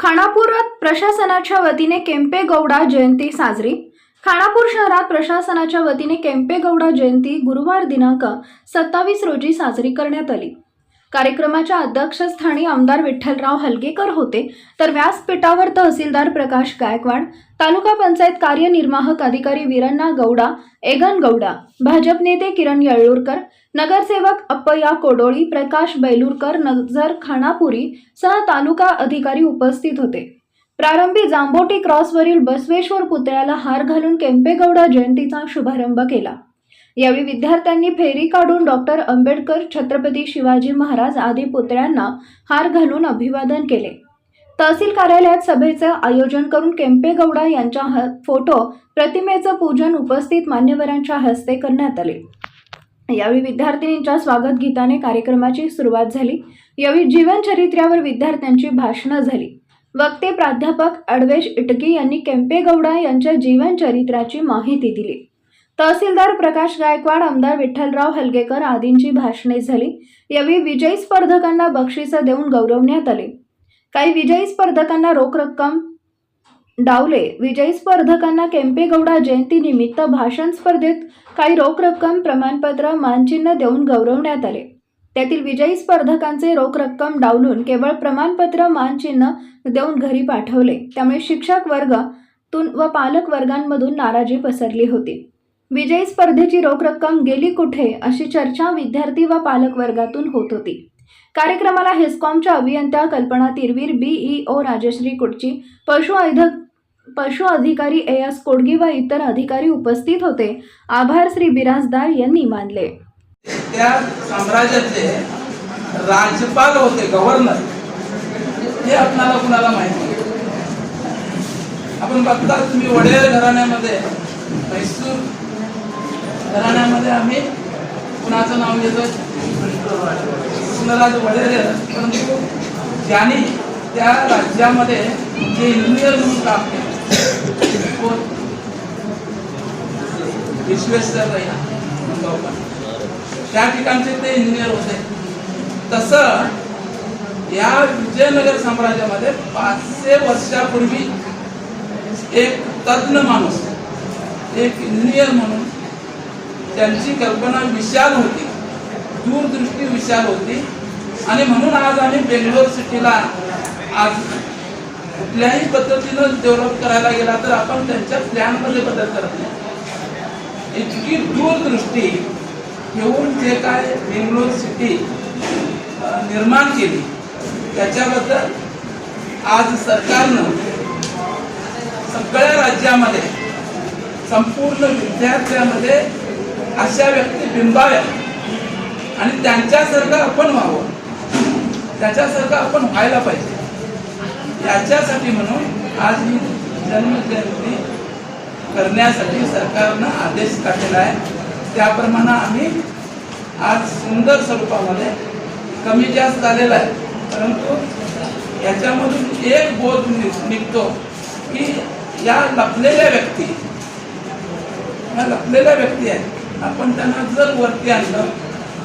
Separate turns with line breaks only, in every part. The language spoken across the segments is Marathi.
खानापुरात प्रशासनाच्या वतीने केम्पे गौडा जयंती साजरी. खानापूर शहरात प्रशासनाच्या वतीने केम्पे गौडा जयंती गुरुवार दिनांक सत्तावीस रोजी साजरी करण्यात आली. कार्यक्रमाच्या अध्यक्षस्थानी आमदार विठ्ठलराव हलगेकर होते. तर व्यासपीठावर तहसीलदार प्रकाश गायकवाड तालुका पंचायत कार्यनिर्वाहक अधिकारी वीरण्णा गौडा एगन गौडा भाजप नेते किरण येळूरकर नगरसेवक अप्पया कोडोळी प्रकाश बैलूरकर नजर खानापुरी सह तालुका अधिकारी उपस्थित होते. प्रारंभी जांभोटी क्रॉसवरील बसवेश्वर पुतळ्याला हार घालून केम्पेगौडा जयंतीचा शुभारंभ केला. यावेळी विद्यार्थ्यांनी फेरी काढून डॉक्टर आंबेडकर छत्रपती शिवाजी महाराज आदी पुतळ्यांना हार घालून अभिवादन केले. तहसील कार्यालयात सभेचं आयोजन करून केम्पेगौडा यांच्या ह- फोटो प्रतिमेचं पूजन उपस्थित मान्यवरांच्या हस्ते करण्यात आले. यावेळी विद्यार्थिनींच्या स्वागत गीताने कार्यक्रमाची सुरुवात झाली. यावेळी जीवनचरित्र्यावर विद्यार्थ्यांची भाषणं झाली. वक्ते प्राध्यापक अडवेश इटकी यांनी केम्पेगौडा यांच्या जीवनचरित्राची माहिती दिली. तहसीलदार प्रकाश गायकवाड आमदार विठ्ठलराव हलगेकर आदींची भाषणे झाली. यावेळी विजयी स्पर्धकांना बक्षिसं देऊन गौरवण्यात आले. काही विजयी स्पर्धकांना रोख रक्कम डावले. विजयी स्पर्धकांना केम्पेगौडा जयंतीनिमित्त भाषण स्पर्धेत काही रोख रक्कम प्रमाणपत्र मानचिन्ह देऊन गौरवण्यात आले. त्यातील विजयी स्पर्धकांचे रोख रक्कम डावलून केवळ प्रमाणपत्र मानचिन्ह देऊन घरी पाठवले. त्यामुळे शिक्षक वर्गातून व पालक वर्गांमधून नाराजी पसरली होती. विजयी स्पर्धेची रोख रक्कम गेली कुठे अशी चर्चा विद्यार्थी व पालक वर्गातून होत होती. कार्यक्रमाला हेस्कॉमच्या अभियंत्या कल्पना तिरवीर बीईओ राजश्री कुटची पशु ऐध पशु अधिकारी ए एस कोडगी व इतर अधिकारी उपस्थित होते. आभार श्री बिराजदार यांनी मानले.
त्या साम्राज्याचे राज्यपाल होते गव्हर्नर हे आपणाला कुणाला माहिती? आपण बघता तुम्ही वडेर घराण्यामध्ये मैसूर घराण्यामध्ये आम्ही कुणाचं नाव घेतो कृष्णराज वडेर परंतु ज्यांनी त्या राज्यामध्ये जे इंजिनियर म्हणून काम केलं कोण? विश्वेश्वर गावकर. त्या ठिकाणचे ते इंजिनियर होते तसं या विजयनगर साम्राज्यामध्ये पाचशे वर्षापूर्वी एक तज्ञ माणूस एक इंजिनियर म्हणून त्यांची कल्पना विशाल होती. दूरदृष्टी विशाल होती. आणि म्हणून आज आम्ही बेंगलोर सिटीला आज कुठल्याही पद्धतीनं डेव्हलप करायला गेला तर आपण त्यांच्या प्लॅनमध्ये बदल करत नाही. इतकी दूरदृष्टी घेऊन जे काय बेंगलोर सिटी निर्माण केली त्याच्याबद्दल आज सरकारनं सगळ्या राज्यामध्ये संपूर्ण विद्यार्थ्यामध्ये अशा व्यक्ती बिंबाव्या. आणि त्यांच्यासारखं आपण व्हावं. त्याच्यासारखं आपण व्हायला पाहिजे. याच्यासाठी म्हणून आज ही जन्मजयंती करण्यासाठी सरकारनं आदेश काढलेला आहे. त्याप्रमाणे आम्ही आज सुंदर स्वरूपामध्ये कमी जास्त झालेला आहे. परंतु याच्यामधून एक बोध नि- निघतो की या लपलेल्या व्यक्ती या लपलेल्या व्यक्ती आहेत. आपण त्यांना जर वरती आणलं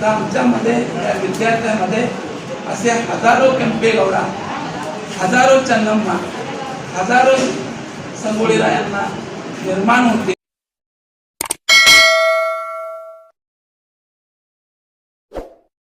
तर आमच्यामध्ये या विद्यार्थ्यांमध्ये असे हजारो केंपे गौडा हजारो चन्नम्मा हजारो संगोळीरायांना निर्माण होते